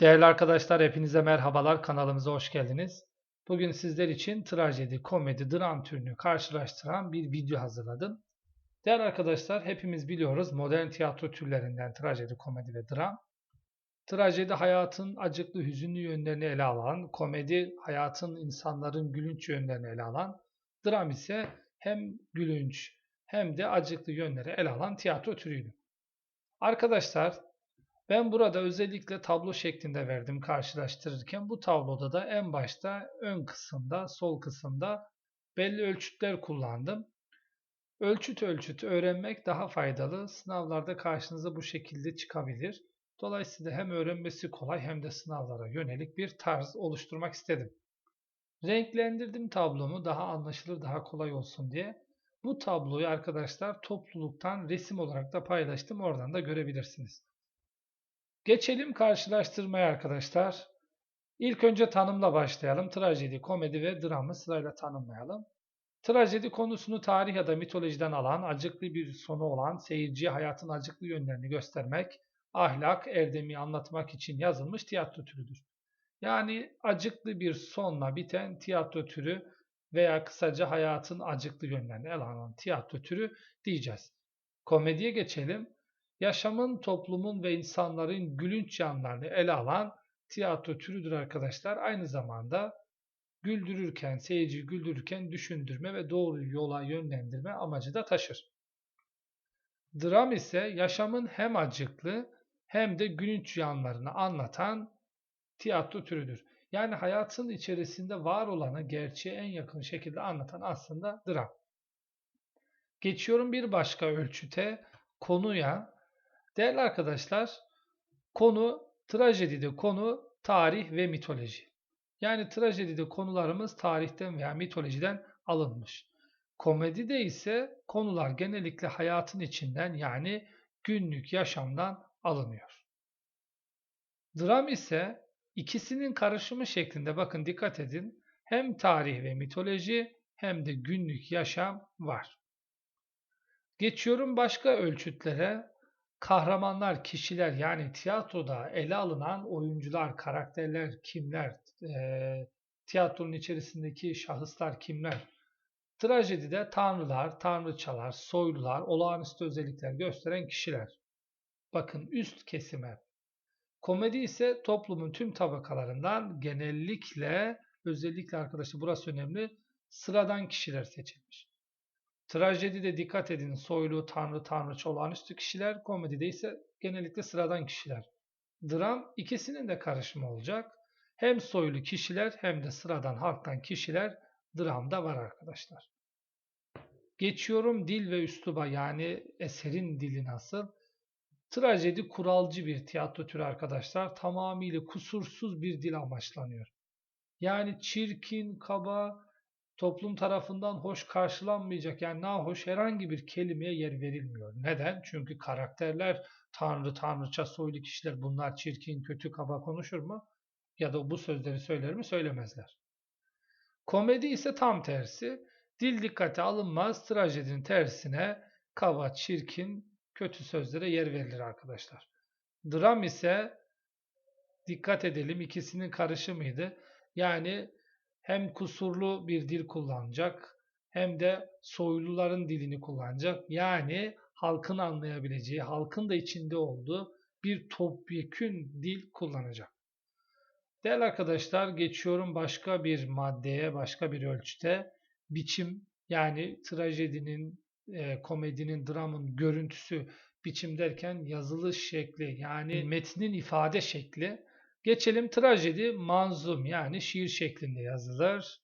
Değerli arkadaşlar hepinize merhabalar kanalımıza hoş geldiniz. Bugün sizler için trajedi, komedi, dram türünü karşılaştıran bir video hazırladım. Değerli arkadaşlar hepimiz biliyoruz modern tiyatro türlerinden trajedi, komedi ve dram. Trajedi hayatın acıklı, hüzünlü yönlerini ele alan, komedi hayatın insanların gülünç yönlerini ele alan, dram ise hem gülünç hem de acıklı yönleri ele alan tiyatro türüydü. Arkadaşlar ben burada özellikle tablo şeklinde verdim karşılaştırırken. Bu tabloda da en başta ön kısımda, sol kısımda belli ölçütler kullandım. Ölçüt ölçüt öğrenmek daha faydalı. Sınavlarda karşınıza bu şekilde çıkabilir. Dolayısıyla hem öğrenmesi kolay hem de sınavlara yönelik bir tarz oluşturmak istedim. Renklendirdim tablomu daha anlaşılır, daha kolay olsun diye. Bu tabloyu arkadaşlar topluluktan resim olarak da paylaştım. Oradan da görebilirsiniz. Geçelim karşılaştırmaya arkadaşlar. İlk önce tanımla başlayalım. Trajedi, komedi ve dramı sırayla tanımlayalım. Trajedi konusunu tarih ya da mitolojiden alan, acıklı bir sonu olan, seyirciye hayatın acıklı yönlerini göstermek, ahlak, erdemi anlatmak için yazılmış tiyatro türüdür. Yani acıklı bir sonla biten tiyatro türü veya kısaca hayatın acıklı yönlerini ele alan tiyatro türü diyeceğiz. Komediye geçelim yaşamın, toplumun ve insanların gülünç yanlarını ele alan tiyatro türüdür arkadaşlar. Aynı zamanda güldürürken, seyirciyi güldürürken düşündürme ve doğru yola yönlendirme amacı da taşır. Dram ise yaşamın hem acıklı hem de gülünç yanlarını anlatan tiyatro türüdür. Yani hayatın içerisinde var olanı gerçeğe en yakın şekilde anlatan aslında dram. Geçiyorum bir başka ölçüte, konuya. Değerli arkadaşlar, konu trajedide konu tarih ve mitoloji. Yani trajedide konularımız tarihten veya mitolojiden alınmış. Komedide ise konular genellikle hayatın içinden yani günlük yaşamdan alınıyor. Dram ise ikisinin karışımı şeklinde bakın dikkat edin hem tarih ve mitoloji hem de günlük yaşam var. Geçiyorum başka ölçütlere kahramanlar, kişiler yani tiyatroda ele alınan oyuncular, karakterler kimler, e, tiyatronun içerisindeki şahıslar kimler, trajedide tanrılar, tanrıçalar, soylular, olağanüstü özellikler gösteren kişiler. Bakın üst kesime. Komedi ise toplumun tüm tabakalarından genellikle, özellikle arkadaşlar burası önemli, sıradan kişiler seçilmiş. Trajedide dikkat edin soylu, tanrı, tanrıça olağanüstü kişiler, komedide ise genellikle sıradan kişiler. Dram ikisinin de karışımı olacak. Hem soylu kişiler hem de sıradan halktan kişiler dramda var arkadaşlar. Geçiyorum dil ve üsluba yani eserin dili nasıl? Trajedi kuralcı bir tiyatro türü arkadaşlar. Tamamıyla kusursuz bir dil amaçlanıyor. Yani çirkin, kaba, toplum tarafından hoş karşılanmayacak yani nahoş herhangi bir kelimeye yer verilmiyor. Neden? Çünkü karakterler tanrı, tanrıça, soylu kişiler bunlar çirkin, kötü, kaba konuşur mu? Ya da bu sözleri söyler mi? Söylemezler. Komedi ise tam tersi. Dil dikkate alınmaz, trajedinin tersine kaba, çirkin, kötü sözlere yer verilir arkadaşlar. Dram ise dikkat edelim ikisinin karışımıydı. Yani hem kusurlu bir dil kullanacak hem de soyluların dilini kullanacak. Yani halkın anlayabileceği, halkın da içinde olduğu bir topyekün dil kullanacak. Değerli arkadaşlar geçiyorum başka bir maddeye, başka bir ölçüte. Biçim yani trajedinin, e, komedinin, dramın görüntüsü, biçim derken yazılış şekli yani metnin ifade şekli Geçelim trajedi manzum yani şiir şeklinde yazılır.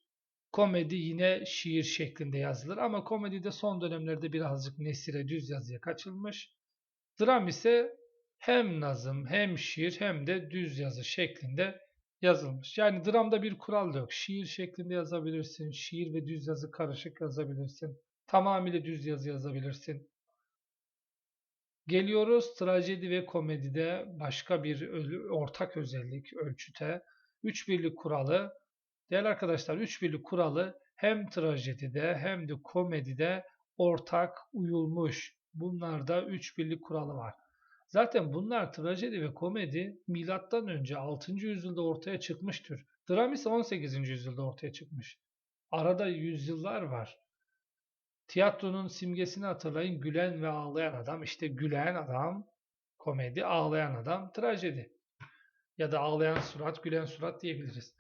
Komedi yine şiir şeklinde yazılır ama komedide son dönemlerde birazcık nesire düz yazıya kaçılmış. Dram ise hem nazım hem şiir hem de düz yazı şeklinde yazılmış. Yani dramda bir kural yok. Şiir şeklinde yazabilirsin, şiir ve düz yazı karışık yazabilirsin. Tamamıyla düz yazı yazabilirsin. Geliyoruz trajedi ve komedide başka bir ortak özellik ölçüte. Üç birlik kuralı. Değerli arkadaşlar üç birlik kuralı hem trajedide hem de komedide ortak uyulmuş. Bunlarda üç birlik kuralı var. Zaten bunlar trajedi ve komedi milattan önce 6. yüzyılda ortaya çıkmıştır. Dram ise 18. yüzyılda ortaya çıkmış. Arada yüzyıllar var. Tiyatronun simgesini hatırlayın. Gülen ve ağlayan adam. İşte gülen adam komedi, ağlayan adam trajedi. Ya da ağlayan surat, gülen surat diyebiliriz.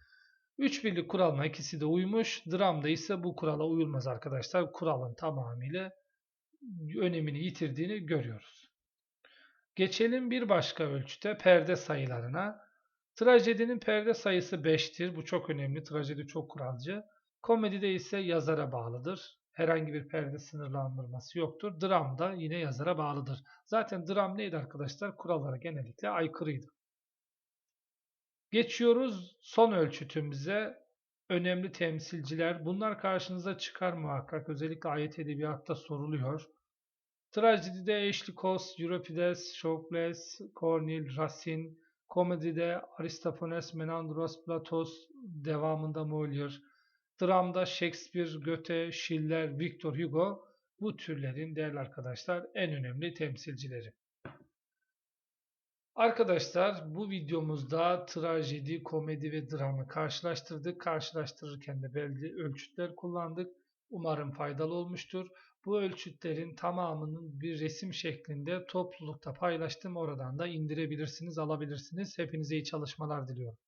Üç birlik kuralına ikisi de uymuş. Dramda ise bu kurala uyulmaz arkadaşlar. Kuralın tamamıyla önemini yitirdiğini görüyoruz. Geçelim bir başka ölçüte perde sayılarına. Trajedinin perde sayısı 5'tir. Bu çok önemli. Trajedi çok kuralcı. Komedide ise yazara bağlıdır. Herhangi bir perde sınırlandırması yoktur. Dram da yine yazara bağlıdır. Zaten dram neydi arkadaşlar? Kurallara genellikle aykırıydı. Geçiyoruz son ölçütümüze. Önemli temsilciler. Bunlar karşınıza çıkar muhakkak. Özellikle ayet edebiyatta soruluyor. Trajedide Coast, Euripides, Sophocles, Corneille, Racine, komedide Aristophanes, Menandros, Platos, devamında Molière, dramda Shakespeare, Goethe, Schiller, Victor Hugo bu türlerin değerli arkadaşlar en önemli temsilcileri. Arkadaşlar bu videomuzda trajedi, komedi ve dramı karşılaştırdık. Karşılaştırırken de belli ölçütler kullandık. Umarım faydalı olmuştur. Bu ölçütlerin tamamının bir resim şeklinde toplulukta paylaştım. Oradan da indirebilirsiniz, alabilirsiniz. Hepinize iyi çalışmalar diliyorum.